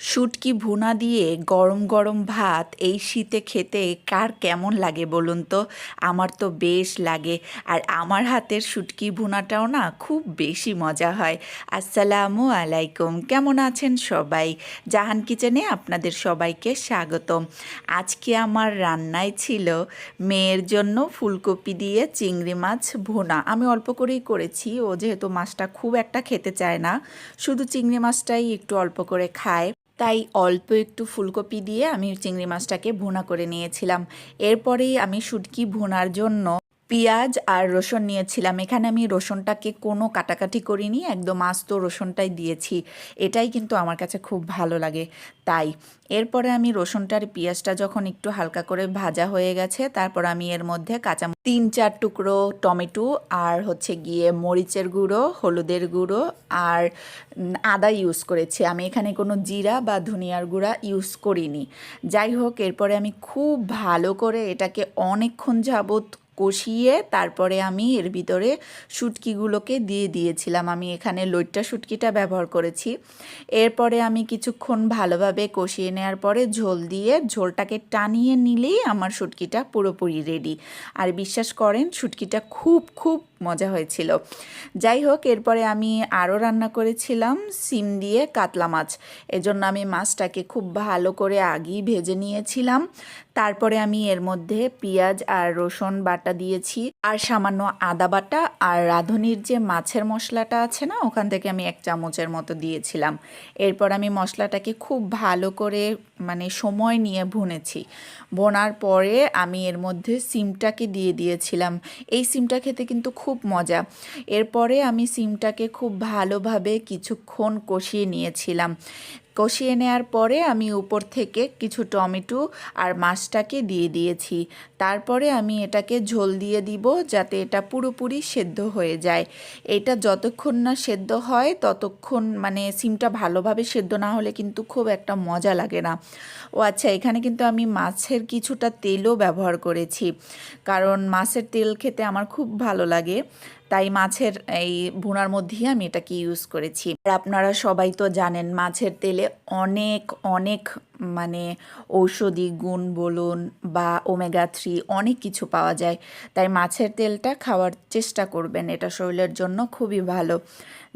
শুটকি ভুনা দিয়ে গরম গরম ভাত এই শীতে খেতে কার কেমন লাগে বলুন তো? আমার তো বেশ লাগে। আর আমার হাতের শুটকি ভুনাটাও না খুব বেশি মজা হয়। আসসালামু আলাইকুম। কেমন আছেন সবাই? জাহান কিচেনে আপনাদের সবাইকে স্বাগতম। আজকে আমার রান্নায় ছিল মেয়ের জন্য ফুলকপি দিয়ে চিংড়ি মাছ ভুনা। আমি অল্প করেই করেছি। ও যেহেতু মাছটা খুব একটা খেতে চায় না, শুধু চিংড়ি মাছটাই একটু অল্প করে খায়। তাই অল্প একটু ফুলকপি দিয়ে আমি চিংড়ি মাছটাকে ভুনা করে নিয়েছিলাম। এরপরেই আমি শুটকি ভুনার জন্য পেঁয়াজ আর রসুন নিয়েছিলাম। এখানে আমি রসুনটাকে কোনো কাটাকাটি করিনি, একদম আস্ত রসুনটাই দিয়েছি। এটাই কিন্তু আমার কাছে খুব ভালো লাগে। তাই এরপরে আমি রসুনটার পেঁয়াজটা যখন একটু হালকা করে ভাজা হয়ে গেছে, তারপর আমি এর মধ্যে কাঁচা তিন চার টুকরো টমেটো আর হচ্ছে গিয়ে মরিচের গুঁড়ো, হলুদের গুঁড়ো আর আদা ইউজ করেছি। আমি এখানে কোনো জিরা বা ধনিয়ার গুঁড়া ইউজ করিনি। যাই হোক, এরপরে আমি খুব ভালো করে এটাকে অনেকক্ষণ যাবত কষিয়ে তারপরে আমি এর ভিতরে শুটকিগুলোকে দিয়ে দিয়েছিলাম। আমি এখানে লইট্টা শুটকিটা ব্যবহার করেছি। এরপরে আমি কিছুক্ষণ ভালোভাবে কষিয়ে নেওয়ার পরে ঝোল দিয়ে ঝোলটাকে টানিয়ে নিলেই আমার শুটকিটা পুরোপুরি রেডি আর বিশ্বাস করেন, শুটকিটা খুব খুব মজা হয়েছিল। যাই হোক এরপরে আমি আরও রান্না করেছিলাম সিম দিয়ে কাতলা মাছ। এজন্য আমি মাছটাকে খুব ভালো করে আগেই ভেজে নিয়েছিলাম। তারপরে আমি এর মধ্যে পেঁয়াজ আর রসুন বাটা দিয়েছি আর সামান্য আদা বাটা আর রাঁধুনির যে মাছের মশলাটা আছে না, ওখান থেকে আমি এক চামচের মতো দিয়েছিলাম। এরপর আমি মশলাটাকে খুব ভালো করে মানে সময় নিয়ে ভুনেছি। বোনার পরে আমি এর মধ্যে সিমটাকে দিয়ে দিয়েছিলাম। এই সিমটা খেতে কিন্তু খুব মজা। এরপরে আমি সিমটাকে খুব ভালোভাবে কিছুক্ষণ কষিয়ে নিয়েছিলাম। কষিয়ে নেওয়ার পরে আমি উপর থেকে কিছু টমেটো আর মাছটাকে দিয়ে দিয়েছি। তারপরে আমি এটাকে ঝোল দিয়ে দিব যাতে এটা পুরোপুরি সেদ্ধ হয়ে যায়। এটা যতক্ষণ না সেদ্ধ হয়, ততক্ষণ মানে সিমটা ভালোভাবে সেদ্ধ না হলে কিন্তু খুব একটা মজা লাগে না। ও আচ্ছা এখানে কিন্তু আমি মাছের কিছুটা তেলও ব্যবহার করেছি। কারণ মাছের তেল খেতে আমার খুব ভালো লাগে। তাই মাছের এই ভুনার মধ্যেই আমি এটাকে ইউজ করেছি। আর আপনারা সবাই তো জানেন মাছের তেলে অনেক অনেক মানে ঔষধি গুণ বলুন বা ওমেগা থ্রি অনেক কিছু পাওয়া যায়। তাই মাছের তেলটা খাওয়ার চেষ্টা করবেন, এটা শরীরের জন্য খুবই ভালো।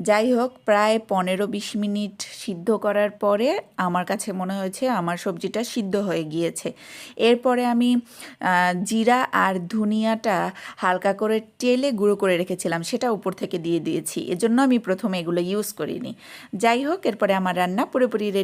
যাই হোক, প্রায় পনেরো বিশ মিনিট সিদ্ধ করার পরে আমার কাছে মনে হয়েছে আমার সবজিটা সিদ্ধ হয়ে গিয়েছে। এরপরে আমি জিরা আর ধনিয়াটা হালকা করে টেলে গুঁড়ো করে রেখেছিলাম, সেটা উপর থেকে দিয়ে দিয়েছি। এজন্য আমি প্রথমে এগুলো ইউজ করিনি। যাই হোক, এরপরে আমার রান্না পুরোপুরি রেডি।